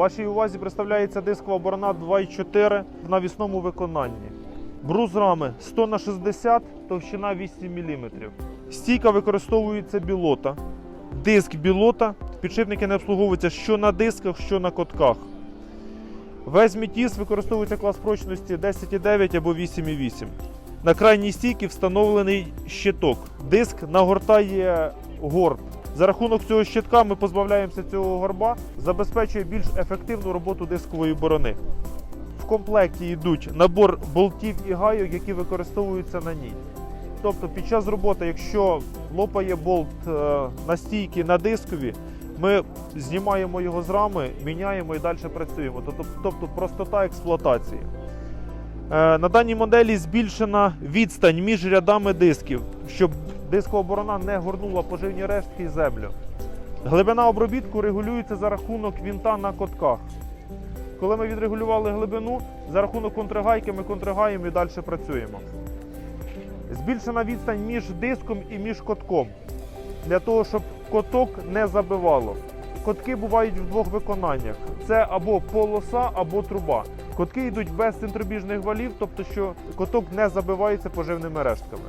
Вашій увазі представляється дискова борона 2,4 в навісному виконанні. Брус рами 100 на 60, товщина 8 мм. Стійка використовується білота. Диск білота. Підшипники не обслуговуються що на дисках, що на котках. Весь мітіс використовується клас прочності 10,9 або 8,8. На крайній стійці встановлений щиток. Диск нагортає горб. За рахунок цього щитка ми позбавляємося цього горба, забезпечує більш ефективну роботу дискової борони. В комплекті йдуть набор болтів і гайок, які використовуються на ній. Тобто під час роботи, якщо лопає болт е, на стійки на дискові, ми знімаємо його з рами, міняємо і далі працюємо. Тобто, тобто простота експлуатації. Е, На даній моделі збільшена відстань між рядами дисків, щоб дискова борона не горнула поживні рештки і землю. Глибина обробітку регулюється за рахунок вінта на котках. Коли ми відрегулювали глибину, за рахунок контргайки ми контргаємо і далі працюємо. Збільшена відстань між диском і між котком для того, щоб коток не забивало. Котки бувають в двох виконаннях: це або полоса, або труба. Котки йдуть без центробіжних валів, тобто що коток не забивається поживними рештками.